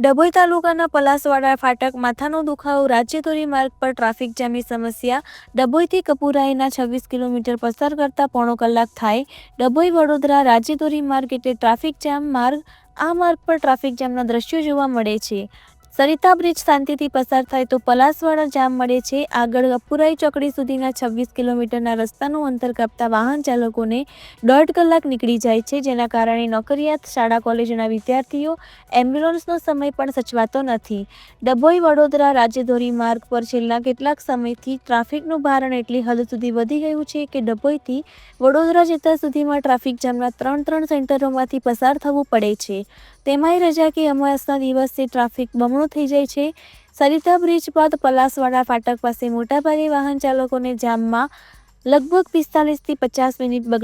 ડભોઈ તાલુકાના પલાસવાડા ફાટક માથાનો દુખાવો રાજ્યધોરી માર્ગ પર ટ્રાફિક જામની સમસ્યા. ડભોઈથી કપુરાઈના છવ્વીસ કિલોમીટર પસાર કરતા પોણો કલાક થાય. ડભોઈ વડોદરા રાજ્યધોરી માર્ગ એટલે ટ્રાફિક જામ માર્ગ. આ માર્ગ પર ટ્રાફિક જામના દ્રશ્યો જોવા મળે છે. સરિતા બ્રિજ શાંતિથી પસાર થાય તો પલાસવાડા જામ મળે છે. આગળ અપુરાઈ ચોકડી સુધીના છવ્વીસ કિલોમીટરના રસ્તાનું અંતર કાપતા વાહન ચાલકોને દોઢ કલાક નીકળી જાય છે, જેના કારણે નોકરિયાત શાળા, કોલેજના વિદ્યાર્થીઓ એમ્બ્યુલન્સનો સમય પણ સચવાતો નથી. ડભોઈ વડોદરા રાજ્યધોરી માર્ગ પર છેલ્લા કેટલાક સમયથી ટ્રાફિકનું ભારણ એટલી હદ સુધી વધી ગયું છે કે ડભોઈથી વડોદરા જતા સુધીમાં ટ્રાફિક જામના ત્રણ ત્રણ સેન્ટરોમાંથી પસાર થવું પડે છે. તેમાંય રજા કે અમાસના દિવસે ટ્રાફિક બમણો થઈ જાય છે. સરિતા બ્રિજ બાદ પલાસવાડા ફાટક પાસે મોટાભાગે વાહન ચાલકોને જામમાં લગભગ પિસ્તાલીસથી પચાસ મિનિટ બગડે